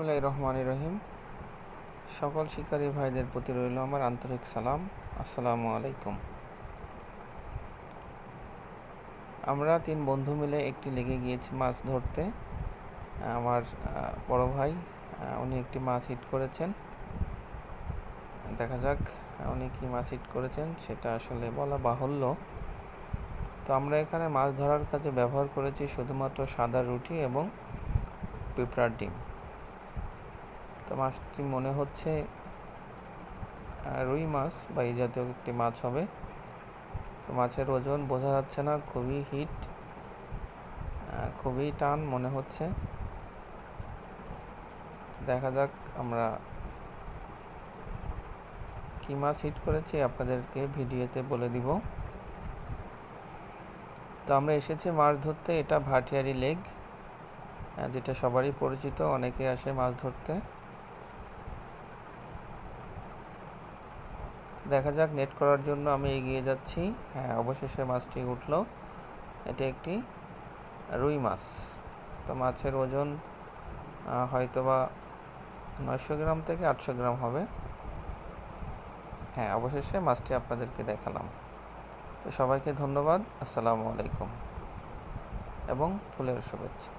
বিসমুল্লাহ রহমান রহিম। সকল শিকারী ভাইদের প্রতি রইল আমার আন্তরিক সালাম। আসসালামু আলাইকুম। আমরা তিন বন্ধু মিলে একটি লেগে গিয়েছি মাছ ধরতে। আমার বড় ভাই উনি একটি মাছ হিট করেছেন। দেখা যাক, উনি কি মাছ হিট করেছেন সেটা আসলে বলা বাহুল্য। তো আমরা এখানে মাছ ধরার কাজে ব্যবহার করেছি শুধুমাত্র সাদা রুটি এবং পিঁপড়ার ডিম। তো মাছটি মনে হচ্ছে রুই মাছ বা এই জাতীয় একটি মাছ হবে। তো মাছের ওজন বোঝা যাচ্ছে না, খুবই হিট খুবই টান মনে হচ্ছে। দেখা যাক আমরা কি মাছ হিট করেছি, আপনাদেরকে ভিডিওতে বলে দিব। তো আমরা এসেছি মাছ ধরতে, এটা ভাটিয়ারি লেক যেটা সবারই পরিচিত, অনেকে আসে মাছ ধরতে। দেখা যাক নেট করার জন্য আমি এগিয়ে যাচ্ছি। হ্যাঁ অবশেষে মাছটি উঠল। এটি একটি রুই মাছ। তো মাছের ওজন হয়তোবা নয়শো গ্রাম থেকে আটশো গ্রাম হবে। হ্যাঁ অবশেষে মাছটি আপনাদেরকে দেখালাম। তো সবাইকে ধন্যবাদ। আসসালামু আলাইকুম এবং ফুলের শুভেচ্ছা।